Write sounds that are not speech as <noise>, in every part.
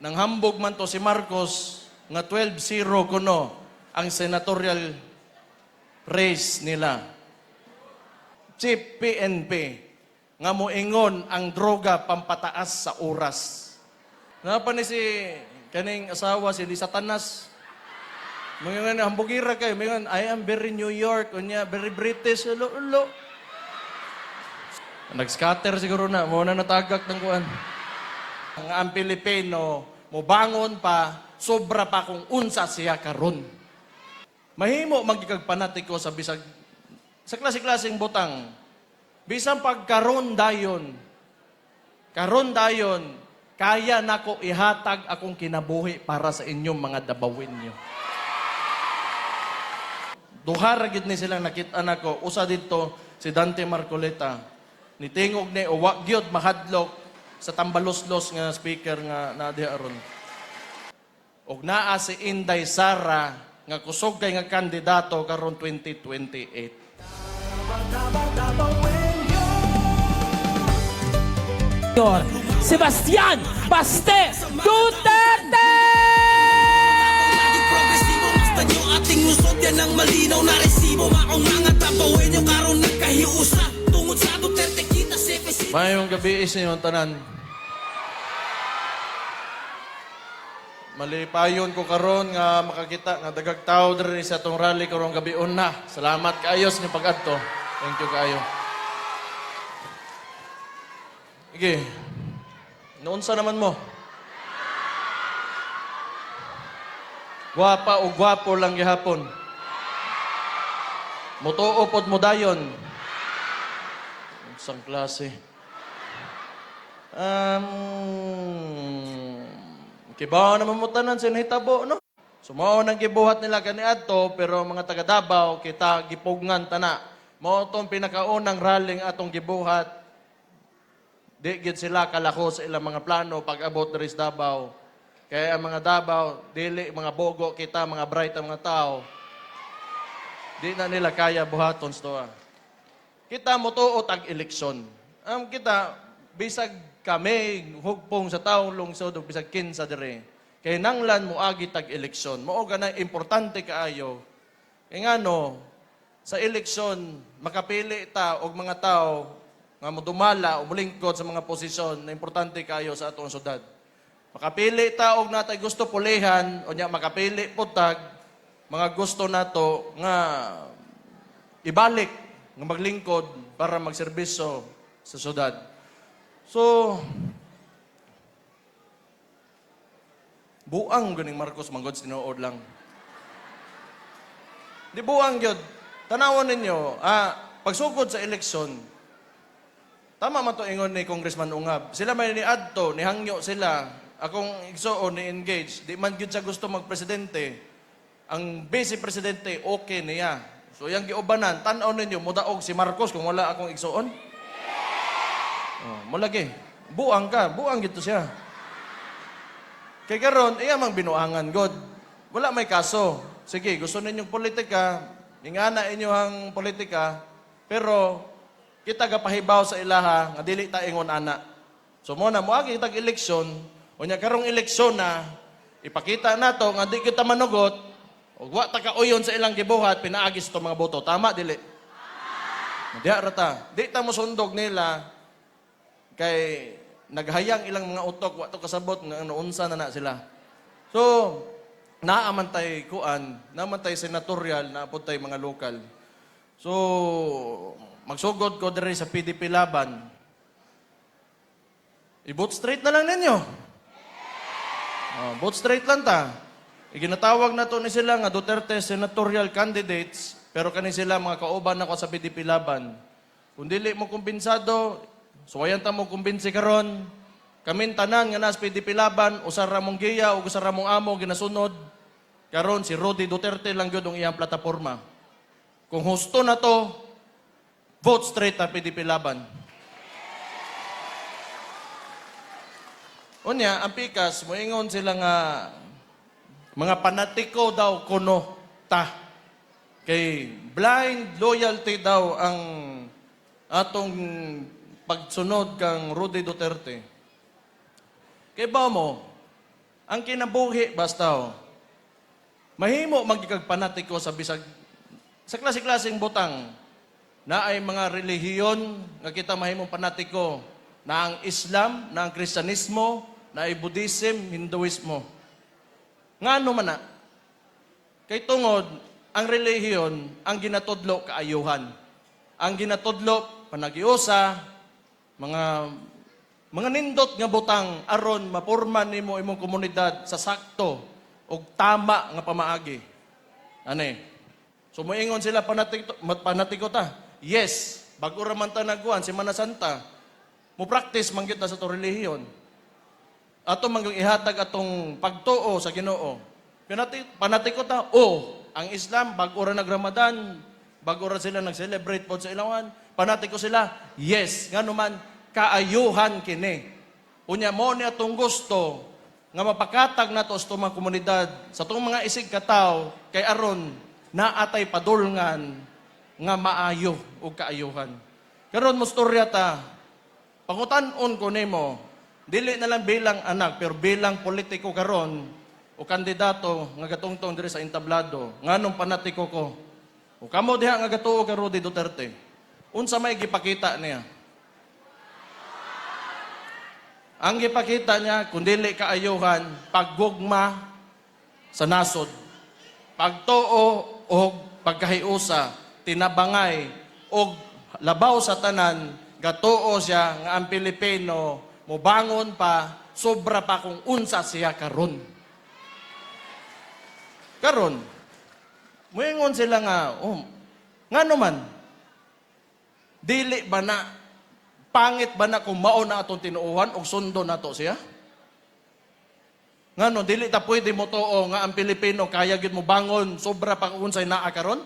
nang hambog man to si Marcos nga 12-0 kuno ang senatorial race nila. Chief PNP nga moingon ang droga pampataas sa oras. Napa ni si kaning asawa si Lisa Tanas. Mga nga hambugira kay, mga I am very New York, unya very British, ulo, ulo. Nag-scatter siguro na, mo na natagak ng kuan. Ang Pilipino, mobangon pa, sobra pa kung unsa siya karon. Mahimo magigag panatiko sa bisag sa klase-klaseng butang. Bisan pagkaron dayon. Karon dayon, kaya nako ihatag akong kinabuhi para sa inyong mga dabawin niyo. Duha ra gid ni silang nakita nako usa dito si Dante Marcoleta. Nitingog ni uwa gyud mahadlok sa tambaloslos nga speaker nga na di aron. Og naa si Inday Sara nga kusog kay nga kandidato karon 2028. Señor Sebastián Bastes Duterte! progresibo Basta nyo ating usod yan ang malinaw na resibo Maong mga tambawin nyo karon nagkahiusa Tungod sa Duterte kita Mayong gabi sa inyong tanan. Malipayon ko karon nga makakita nga dagag tao diri sa atong rally karong gabi na. Salamat kaayo sa inyong pag-adto. Thank you kaayo. Sige. Noon sa naman mo? Gwapa o gwapo lang gihapon. Mutuo pod mo dayon. Isang klase. Um, kibaw naman mo tanan sa nahitabo, no? Sumao nang gibuhat nila kani adto pero mga taga Davao kita gipugngan tana. Mao tong pinakaunang rallying atong gibuhat. Di gid sila kalako sa ilang mga plano pag abot diri sa Davao. Kaya ang mga Davao, dili mga bogo kita, mga bright ang mga tao. Di na nila kaya buhaton sa. Kita mo to o tag-eleksyon. Ang kita, bisag kami, hugpong sa taong lungsod, o bisag kinsa dire. Kay nanglan mo agi tag-eleksyon. Mao na importante kaayo. Kay nga no, sa eleksyon, makapili ta og mga tao nga modumala o mulingkod sa mga posisyon na importante kayo sa atong syudad. Makapili ta og natay gusto pulihan o nya makapili putag mga gusto nato nga ibalik nga maglingkod para magserbisyo sa syudad. So, buang ganing Marcos Manggod tinuod lang. Di buang gyud. Tanawon ninyo, ah, pagsugod sa eleksyon, tama man to ingon ni Congressman Ungab. Sila may ni adto, ni hangyo sila, akong igsoon ni engage. Di man gyud sa gusto magpresidente. Ang vice presidente okay niya. So yang giubanan, tan-aw ninyo mudaog si Marcos kung wala akong igsoon. Mulagi. Buang ka, buang gito siya. Kay karon, iya mang binuangan god. Wala may kaso. Sige, gusto ninyong politika, ingana inyo ang politika, pero kita gapahibaw sa ilaha nga dili ta ingon ana. So mo na mo agi tag eleksyon, unya karong eleksyon na ipakita nato nga di kita manugot, ug wa ta kauyon sa ilang gibuhat pinaagis to mga boto. Tama dili? Diya rata. Di ta mo sundog nila kay naghayang ilang mga utok wa to kasabot nga ano unsa na na sila. So, naaman tay kuan, naaman tay senatorial, naapod tay mga lokal. So, magsugod ko diri sa PDP laban. I-vote straight na lang ninyo. Oh, vote straight lang ta. Iginatawag na to ni sila nga Duterte senatorial candidates, pero kani sila mga kauban nako sa PDP laban. Kung dili mo kumbinsado, suwayan ta mo kumbinsi karon. Kamin tanan nga nas PDP laban, usar ra mong giya o usar ra amo ginasunod. Karon si Rudy Duterte lang gyud ang iyang plataporma. Kung husto na to, vote straight ta PDP laban. Unya, ang pikas, moingon sila nga mga panatiko daw kuno ta. Kay blind loyalty daw ang atong pagsunod kang Rudy Duterte. Kay ba mo, Ang kinabuhi basta oh, mahimo magkagpanatiko sa bisag sa klase-klaseng butang na ay mga relihiyon nga kita mahimong panatiko na ang Islam, na ang Kristyanismo, na ay Buddhism, Hinduismo. Nga ano man na, kay tungod, ang relihiyon, ang ginatudlo kaayuhan. Ang ginatudlo, panagiusa, mga mga nindot nga butang aron mapurman nimo imong komunidad sa sakto ug tama nga pamaagi. Ani? So moingon sila panatiko, panatiko ta. Yes, bago ra man ta nagkuhan Semana Santa. Mo practice man sa to relihiyon. Ato man ihatag atong pagtuo sa Ginoo. Panati, panatiko ta. O, ang Islam bago ra nag-Ramadan, bago ra sila nag-celebrate po sa ilawan, panatiko sila. Yes, ngano man kaayuhan kini. Unya mo ni atong gusto nga mapakatag nato sa mga komunidad, sa itong mga isig kataw, kay aron naatay padulngan nga maayo o kaayuhan. Karon mo storya ta, pangutan-on ko nimo, dili na lang bilang anak, pero bilang politiko karon o kandidato nga gatungtong diri sa entablado, nganong panatiko ko. O kamo diha nga gatuo ka Rudy Duterte. Unsa may gipakita niya? Ang gipakita niya, kung dili kaayuhan, paggugma sa nasod. Pagtuo o pagkahiusa, tinabangay o labaw sa tanan, gatuo siya nga ang Pilipino mubangon pa, sobra pa kung unsa siya karon. Karon, muingon sila nga, oh, nga naman, dili ba na Pangit ba na kung mao na atong tinuuhan o sundo na to siya? Ngano, dili ta pwede mo too nga ang Pilipino kaya gid mo bangon sobra pa unsay naa karon?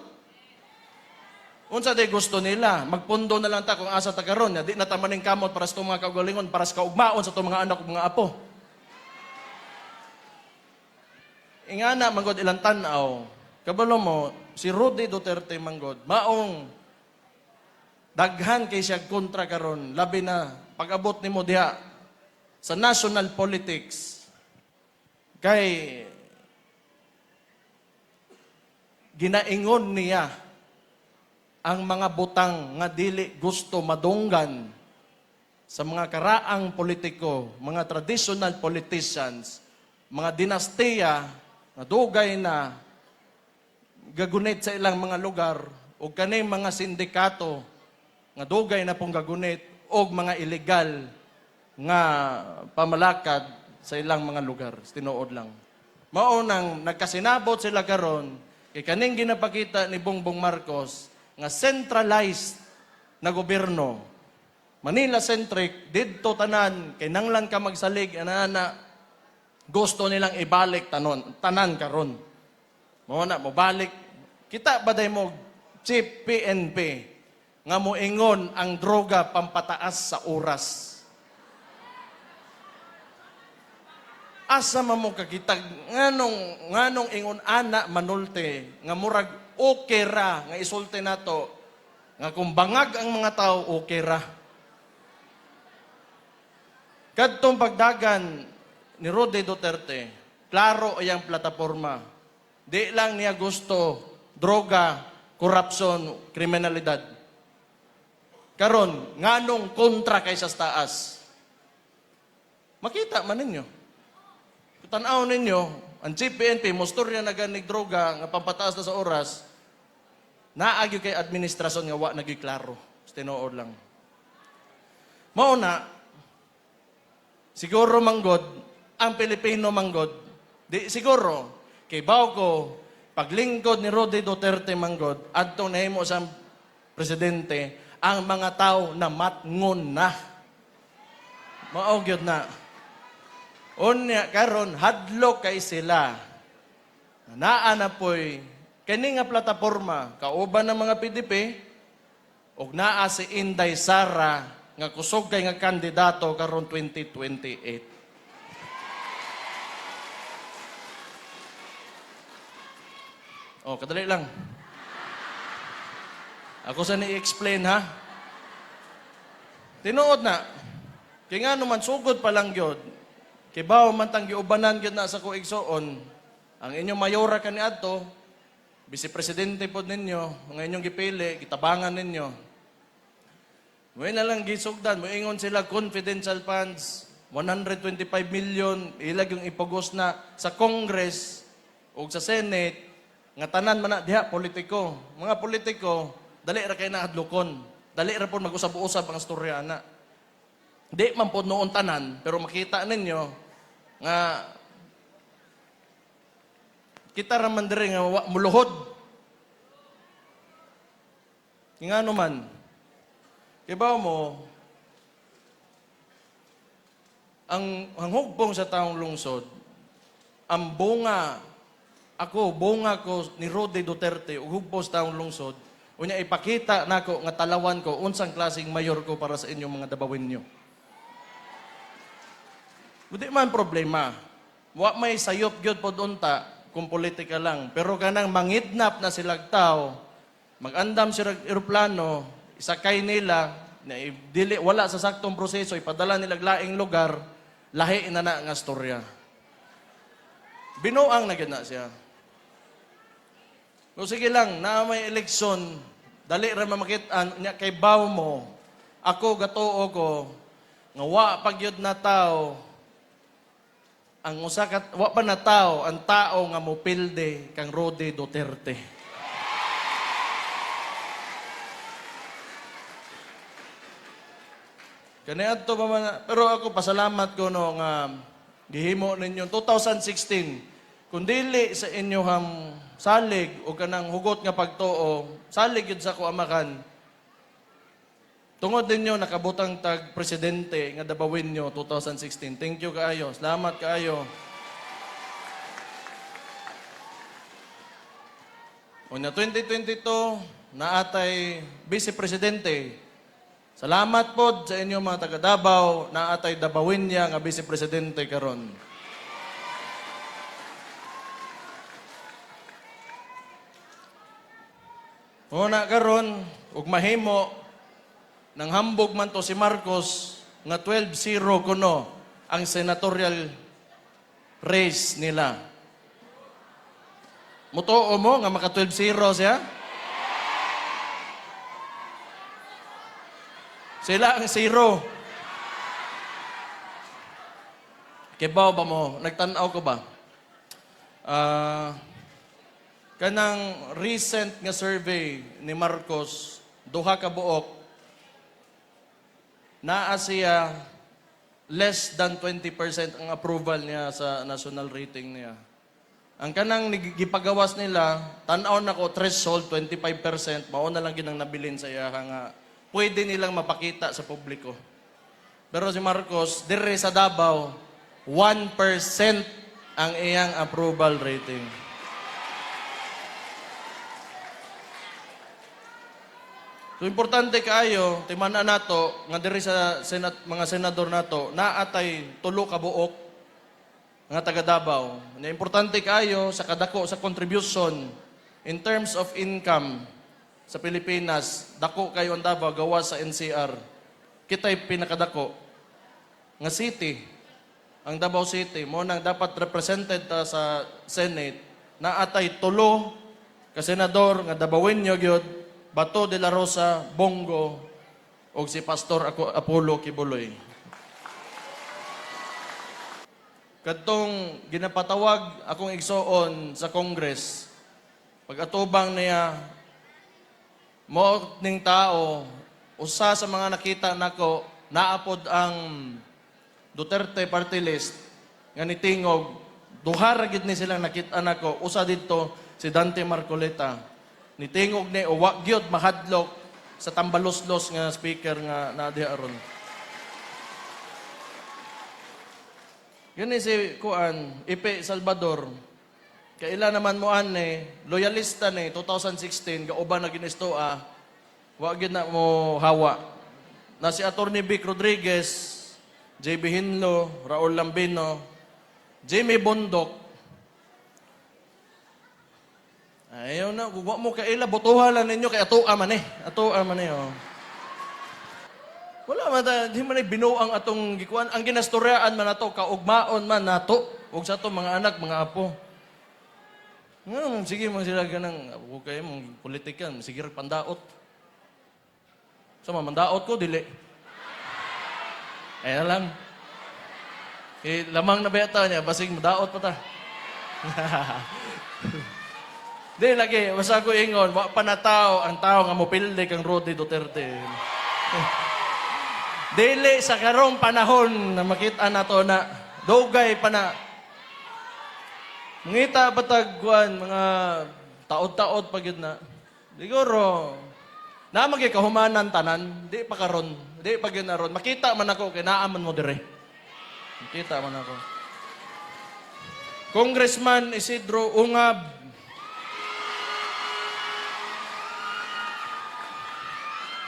Unsa day gusto nila? Magpundo na lang ta kung asa ta karon. Di na ta maning kamot para sa mga kaugalingon, para sa kaugmaon sa itong mga anak ug mga apo. Ingana manggod ilang tanaw. Kabalo mo, si Rudy Duterte manggod, maong daghan kay siya kontra karon. Labi na. Pag-abot nimo diha sa national politics. Kay ginaingon niya ang mga butang nga dili gusto madunggan sa mga karaang politiko, mga traditional politicians, mga dinastiya na dugay na gagunit sa ilang mga lugar o kaning mga sindikato nga dugay na pong gagunit o mga illegal nga pamalakad sa ilang mga lugar. Tinuod lang. Maunang nagkasinabot sila karon kay kaning ginapakita ni Bongbong Marcos nga centralized na gobyerno. Manila centric didto tanan kay nanglan ka magsalig ana gusto nilang ibalik tanon tanan karon. Mao na mo balik kita baday mo chief PNP nga moingon ang droga pampataas sa oras. Asa man mo kakitag nganong nganong ingon ana manulte nga murag okay ra nga isulti nato nga kung bangag ang mga tao okay ra. Kadtong pagdagan ni Rode Duterte, klaro iyang plataforma. Di lang niya gusto droga, korupsyon, kriminalidad. Karon, nganong kontra kay sa taas? Makita man ninyo. Tanaw ninyo, ang Chief PNP, mustorya na ganig droga, nga pampataas na sa oras, naagyo kay administrasyon nga wa naging klaro. Tinuod lang. Mauna, siguro manggod, ang Pilipino manggod, di siguro, kay ko, paglingkod ni Rode Duterte manggod, adto nahimo sa presidente, ang mga tao na matngon na. Maogyod na. Unya karon hadlok kay sila. Naa na poy kani nga plataporma kauban ng mga PDP ug naa si Inday Sara nga kusog kay nga kandidato karon 2028. Oh, kadali lang. Ako sa ni-explain ha. Tinuod na. Kaya nga naman, sugod pa lang yun. Kay bawo man tang giubanan gyud na sa ko igsoon, ang inyong mayora kani adto, Vice Presidente pod ninyo, mga inyong gipili, gitabangan ninyo. Mo na lang gisugdan, mo ingon sila confidential funds, 125 million, ilag yung ipagos na sa Congress o sa Senate, nga tanan man na diha politiko. Mga politiko, dali ra kay nakadlukon. Dali ra po mag-usab-usab ang storya na. Di man po noon tanan, pero makita ninyo nga kita ra man diri nga wa- muluhod. Nga man, Kibaw mo, ang, ang hugpong sa taong lungsod, ang bunga, ako, bunga ko ni Rode Duterte, ug hugpong sa taong lungsod, unya ipakita nako nga talawan ko, unsang klaseng mayor ko para sa inyong mga dabawin nyo. Hindi man problema. Wa may sayop gyud pod unta kung politika lang. Pero kanang mangidnap na silag tao, magandam sila eroplano, isakay nila, na dili, wala sa saktong proseso, ipadala nila laing lugar, lahi na na nga storya. Binuang na na siya. No sige lang, na may eleksyon, dali ra mamakit nya kay baw mo. Ako gatuo ko nga wa pagyud na tao ang usa ka wa pa na tao ang tao nga mopilde kang Rode Duterte. Kani adto pa pero ako pasalamat ko no nga gihimo ninyo 2016 kung dili sa inyohang salig o kanang hugot nga pagtuo salig yun sa ko amakan Tungod ninyo nakabutang tag presidente nga dabawin nyo 2016. Thank you kaayo. Salamat kaayo. Unya 2022 naatay vice presidente. Salamat pod sa inyo mga taga Davao naatay dabawin niya nga vice presidente karon. Una karon ug mahimo nang hambog man to si Marcos nga 12-0 kuno ang senatorial race nila. Mutuo mo nga maka 12-0 siya? Sila ang zero. Kibaw ba mo? Nagtanaw ko ba? Ah... kanang recent nga survey ni Marcos, duha ka buok, naa siya less than 20% ang approval niya sa national rating niya. Ang kanang gipagawas nila, tanaw na ko threshold 25%, mao na lang ginang nabilin sa iya nga pwede nilang mapakita sa publiko. Pero si Marcos, dire sa Davao, 1% ang iyang approval rating. So importante kaayo timana nato nga diri sa senat mga senador nato naatay tulo ka buok nga taga Davao. Na importante kaayo sa kadako sa contribution in terms of income sa Pilipinas, dako kayo ang Davao gawa sa NCR. Kita'y pinakadako nga city ang Davao City mo nang dapat represented ta sa Senate naatay tulo ka senador nga Davaoenyo gyud Bato de la Rosa, Bongo, o si Pastor Apollo Kibuloy. Kadtong ginapatawag akong igsoon sa Congress, pag atubang niya, mo ning tao, usa sa mga nakita nako, naapod ang Duterte party list, nga nitingog, duha ra gid ni silang nakita nako, usa dito si Dante Marcoleta nitingog ni o wa gyud mahadlok sa tambaloslos nga speaker nga na diha aron. Yun ni si Kuan, Ipe Salvador. Kaila naman mo ani, loyalista ni 2016 kauban na ginistoa. Wa gyud na mo hawa. Na si Attorney Vic Rodriguez, JB Hinlo, Raul Lambino, Jimmy Bondok, Ayaw na, guwa mo kaila, botoha lang ninyo kay ato man eh. Ato man eh, oh. Wala man ta, di man ay binuang atong gikuan. Ang ginastoryaan man nato kaugmaon man nato ug sa to mga anak, mga apo. Nga sige man sila ganang huwag kayo mong politikan, sige pandaot. So mandaot ko dili. Ay na lang. Eh, lamang na beta niya, basig madaot pa ta. <laughs> Di lagi, basta ko ingon, wa pa na tao, ang tao nga mopilde kang Rodi Duterte. Dili sa karong panahon na makita nato na dugay pa na Ngita batag kuan mga taod-taod pa na. Siguro na magi kahumanan tanan, di pa karon, di pa gyud na ron. Makita man ako kay naa man mo dire. Makita man ako. Congressman Isidro Ungab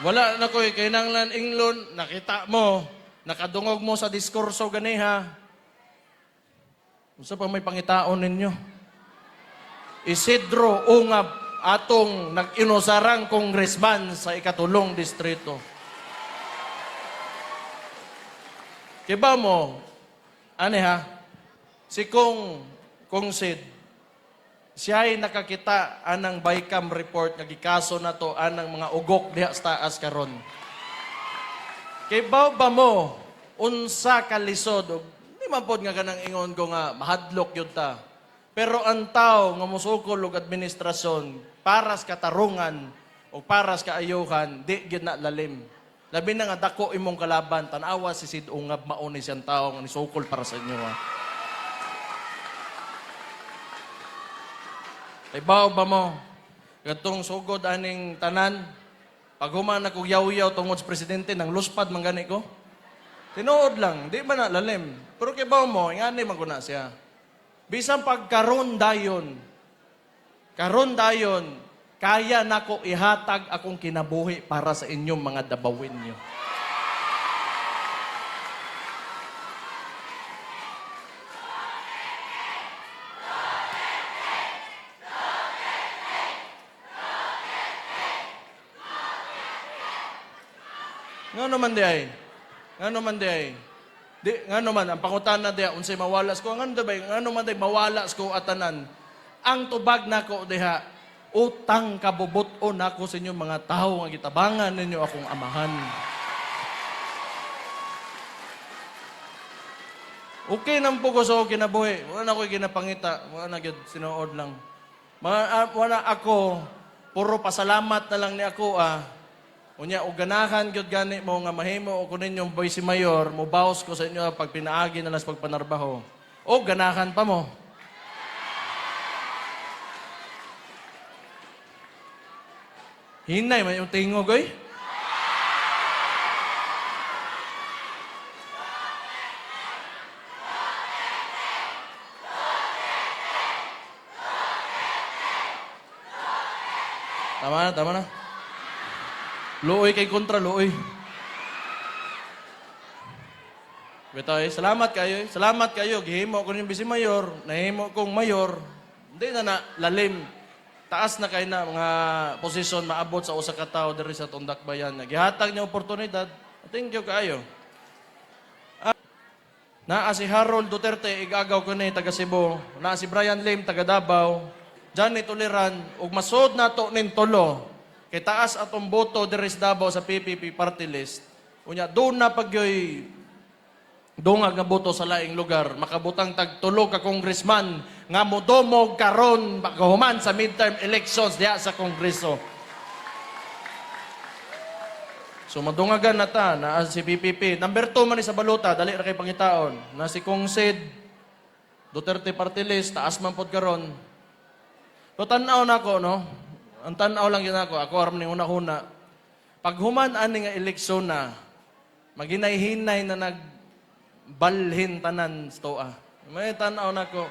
Wala na ko'y kinanglan inglon, nakita mo, nakadungog mo sa diskurso ganiha. Unsa pa may pangitaon ninyo? Isidro Ungab, atong nag-inusarang congressman sa ikatulong distrito. Kiba mo, ane ha, si Kong, Kong Sid, siya ay nakakita anang bycam report nga gikaso na to anang mga ugok diha sa taas karon. Kay ba mo unsa ka lisod man pod nga kanang ingon ko nga mahadlok yun ta. Pero ang tao nga musukol og administrasyon para sa katarungan o para sa kaayuhan di gyud na lalim. Labi na nga dako imong kalaban tan-awa si Sid Ungab mao ni siyang tao nga nisukol para sa inyo. Ha? Ibaw ba mo? Gatong sugod aning tanan, pag human ako yaw-yaw tungod sa presidente, nang luspad man gani ko. Tinuod lang, di ba na lalim. Pero kay baw mo, ingani man ko na siya. Bisan pag karon dayon, karon dayon, kaya nako ihatag akong kinabuhi para sa inyong mga dabawin niyo. Nga naman di ay. Nga naman di ay. Di, nga naman, ang pangutana di unsay mawalas ko. Nga naman, nga naman di, mawalas ko atanan. Ang tubag nako diha, utang kabubuton nako sa inyo mga tao nga gitabangan ninyo akong amahan. Okay nang po ko sa kinabuhi. Wala na ako'y ginapangita. Wala na gyud sinuod lang. Mga, ah, wala ako, puro pasalamat na lang ni ako ah. Unya, o ganahan gyud gani mo nga mahimo o kunin yung boy si Mayor, mo bawas ko sa inyo pag pinaagi na sa pagpanarbaho. O ganahan pa mo. Hinay man yung tingog, oy. Tama na, tama na. Luoy kay kontra, luoy. Betoy, salamat kayo. eh. Salamat kayo. Gihimo ko yung bisi mayor, nahimo kong mayor. Hindi na na lalim. Taas na kayo na mga posisyon maabot sa usa ka tawo diri sa Tundak Bayan. Gihatag niya oportunidad. Thank you kayo. Ah, Naa si Harold Duterte, igagaw ko ni taga Cebu. Naa si Brian Lim, taga Davao. Johnny Tuliran, ug masod na to nin tolo. Kay taas atong boto diri sa Davao sa PPP party list. Unya, doon na pagyoy dungag nga boto sa laing lugar, makabutang tag tulo ka congressman nga modomog karon pagkahuman sa midterm elections diha sa kongreso. So madungagan na ta na si PPP. Number 2 man sa baluta, dali ra kay pangitaon. Na si Kong Sid, Duterte Party List, taas man pod karon. So tanaw na ako, no? Ang tanaw lang yun ako, ako aram ni una-una. Pag human ani nga eleksyon na, maginay-hinay na nag balhin tanan stoa. May tanaw na ko.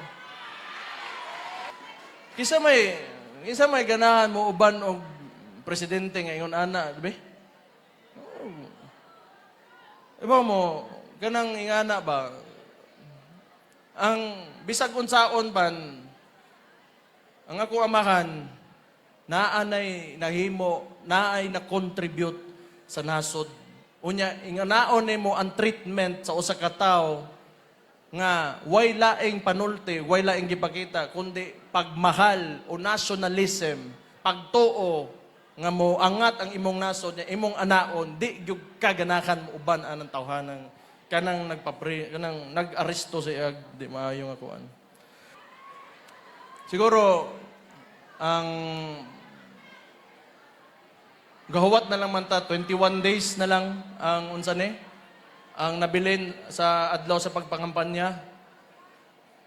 Kisa may kisa may ganahan mo uban og presidente ngayon ana, di ba? Iba mo, ganang ingana ba? Ang bisag unsaon ban, ang ako amahan, naanay nahimo, naay na-contribute sa nasod Unya, inganaon nimo ang treatment sa usa ka tawo nga way laing panulti, way laing gipakita, kundi pagmahal o nationalism, pagtuo nga mo angat ang imong nasod niya, imong anaon, di gyud kaganahan mo uban anang tawhanang kanang nagpapre, kanang nag-aresto sa iyag, di maayo nga kuan. Siguro, ang gahuwat na lang man ta, 21 days na lang ang unsa ni, ang nabilin sa adlaw sa pagpangampanya.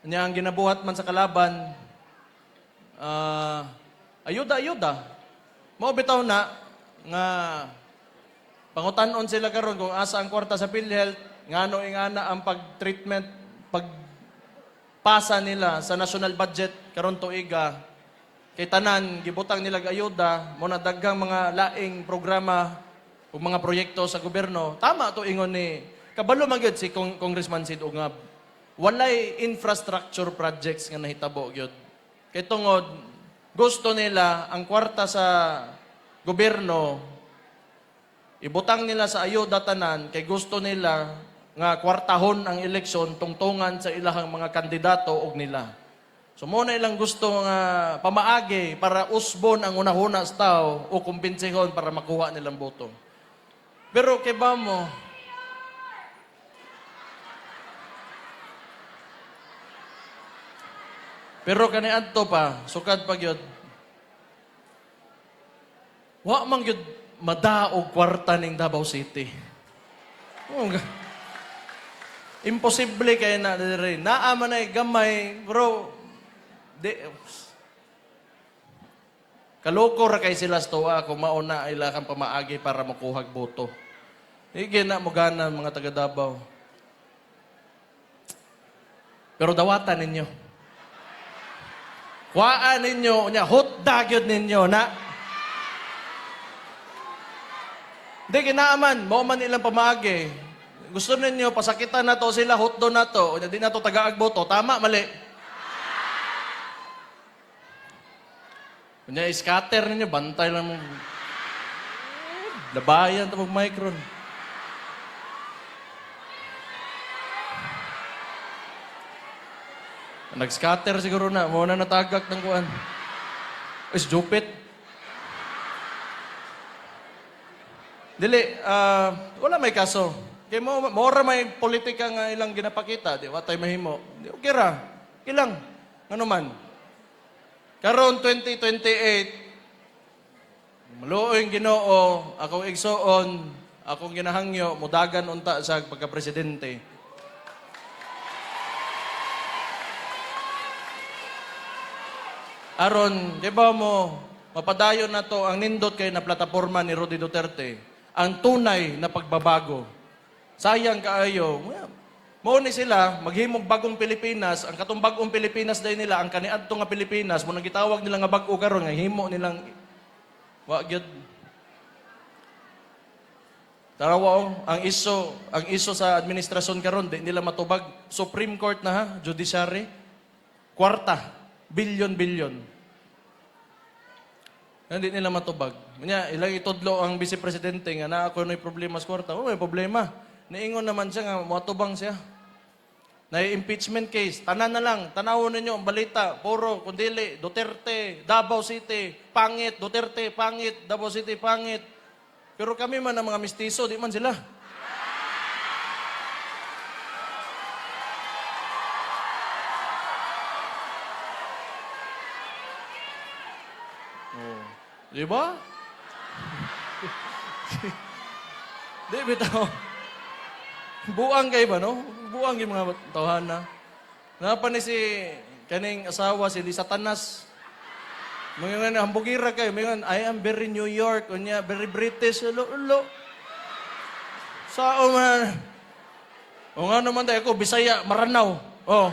Niya ang ginabuhat man sa kalaban, ah, ayuda, ayuda. Mao bitaw na, nga, pangutanon sila karon kung asa ang kwarta sa PhilHealth, ngano ingana ang pag-treatment, pagpasa nila sa national budget karon tuiga, kay tanan gibutang nila ayuda mo na daghang mga laing programa ug mga proyekto sa gobyerno. Tama to ingon ni kabalo man gyud si Cong- Congressman Sid Ungab walay infrastructure projects nga nahitabo gyud. Kay tungod gusto nila ang kwarta sa gobyerno ibutang nila sa ayuda tanan kay gusto nila nga kwartahon ang eleksyon tungtungan sa ilahang mga kandidato og nila So mo na ilang gusto nga pamaagi para usbon ang unahuna sa tao o kumbensihon para makuha nilang boto. Pero kay ba mo, Pero kani adto pa, sukad pa gyud. Wa man gyud madaog kwarta ning Davao City. Oh, Imposible kay na diri. Naa man ay gamay, bro. Di, Kaloko ra kay sila sa tuwa kung mauna ila kang pamaagi para makuhag boto. Hige na mo gana mga taga Davao. Pero dawatan ninyo. Kuhaan ninyo, nya hot dagyod ninyo na. Di kinaaman, mo man ilang pamaagi. Gusto ninyo, pasakitan na to sila, hot do na to. Nya, Di na to tagaag boto. Tama, mali. Kunya, scatter ninyo, bantay lang mo. Labayan to mag micron. Nag-scatter siguro na. Muna natagak ng kuan. Is jupit. Dili, ah, wala may kaso. Kay mo, mora may politika nga ilang ginapakita. Di, watay mahimo. Di, okay ra. Ilang. Ano man. Karon 2028, maluoy ginoo, akong igsoon, akong ginahangyo, mudagan unta sa pagka-presidente. Aron, di ba mo, mapadayon na to ang nindot kay na plataforma ni Rudy Duterte, ang tunay na pagbabago. Sayang kaayo, mo ni sila, maghimog bagong Pilipinas, ang katong bagong Pilipinas day nila, ang kaniadto nga Pilipinas, mo nang gitawag nila nga bag-o karon nga himo nilang wa gyud Tarawa oh, ang iso, ang iso sa administrasyon karon di nila matubag Supreme Court na ha, judiciary. Kwarta, bilyon bilyon. Hindi nila matubag. Nya, ilang itudlo ang vice presidente nga na ako may problema sa kwarta. Oh, may problema. Niingon naman siya nga matubang siya. Na impeachment case, tanan na lang, tanawon ninyo ang balita, puro, kundili, Duterte, Davao City, pangit, Duterte, pangit, Davao City, pangit. Pero kami man ang mga mistiso, di man sila. Oh. Di ba? <laughs> di bitaw. Buang kay ba, no? Buang yung mga tawhana. Napa ni si kaning asawa si Di Satanas. Mga nga hambugira kayo, mga I am very New York, unya very British, ulo, ulo. Sao man. O nga naman tayo ako, Bisaya, Maranaw. Oh.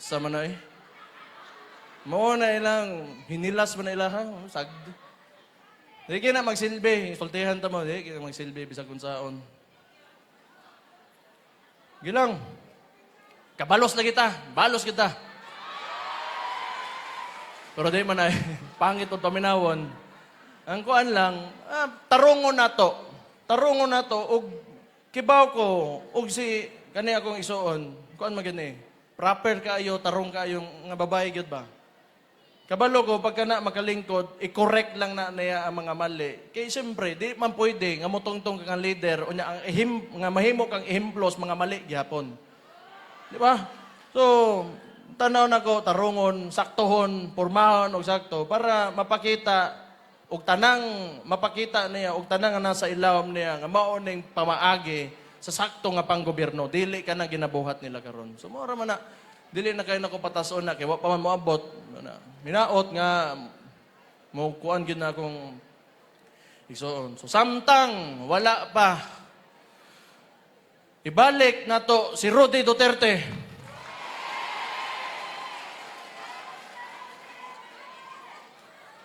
Sama na eh. Mao na ilang hinilas man na ilaha, oh, sagd. Di na magsilbi, sultihan ta mo, di na magsilbi bisag kung saon. Gilang. Kabalos na kita, balos kita. Pero di man ay <laughs> pangit o paminawon. Ang kuan lang, ah, tarungon na to. Tarungon na to, ug kibaw ko, ug si, kani akong isuon, kuan magani, proper kaayo, tarong kaayo, nga babae gyud ba? Kabalo ko, pagka na makalingkod, i-correct lang na niya ang mga mali. Kaya siyempre, di man pwede, nga mutong-tong kang leader, o niya, ang ihim, nga mahimo kang ihimplos mga mali gyapon. Di ba? So, tanaw na ko, tarungon, saktohon, pormahon, og sakto, para mapakita, og tanang, mapakita niya, og tanang nga nasa ilawom niya, nga maoning pamaagi sa sakto nga panggobyerno, dili ka na ginabuhat nila karon. So, mora man na, dili na kayo nako patason na, kaya pa man moabot. Na, minaot nga, mo kuan gyud na akong igsoon. So, samtang, wala pa, ibalik na to si Rudy Duterte.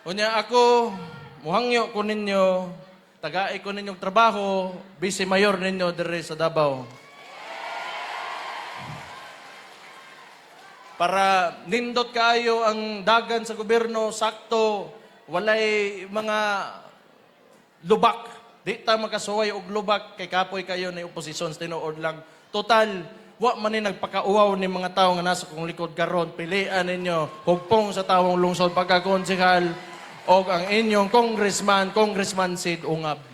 Unya ako, muhangyo ko ninyo, tagai ko ninyong trabaho, vice mayor ninyo dire sa Davao. Para nindot kayo ang dagan sa gobyerno, sakto, walay mga lubak. Di ta makasuway og lubak kay kapoy kayo ni oposisyon sa tinuod lang. Total, wa man ni nagpakauaw ni mga tao nga nasa kong likod karon pilian ninyo hugpong sa tawong lungsod pagkakonsehal og ang inyong congressman, congressman Sid Ungab.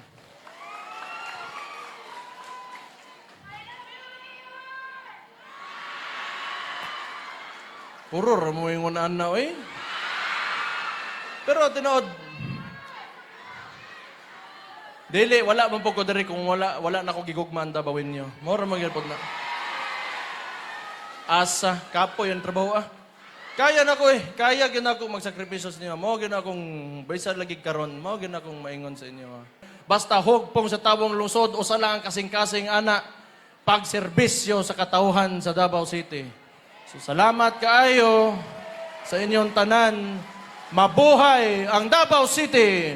Puro mo yung unaan na, oy. Pero tinood, Dili, wala man po ko diri kung wala wala na ko gigugman dabawin niyo. Mora man gyud na. Asa, kapo yung trabaho ah. Kaya na ko eh. Kaya gyud ako magsakripisyo sa inyo. Mo gyud akong baysa lagi karon. Mo gyud akong maingon sa inyo. ah. Basta hugpong sa tawong lungsod usa lang ang kasing-kasing ana pagserbisyo sa katauhan sa Davao City. So salamat kaayo sa inyong tanan. Mabuhay ang Davao City!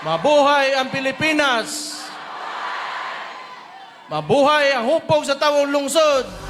Mabuhay ang Pilipinas! Mabuhay ang hupog sa tawong lungsod!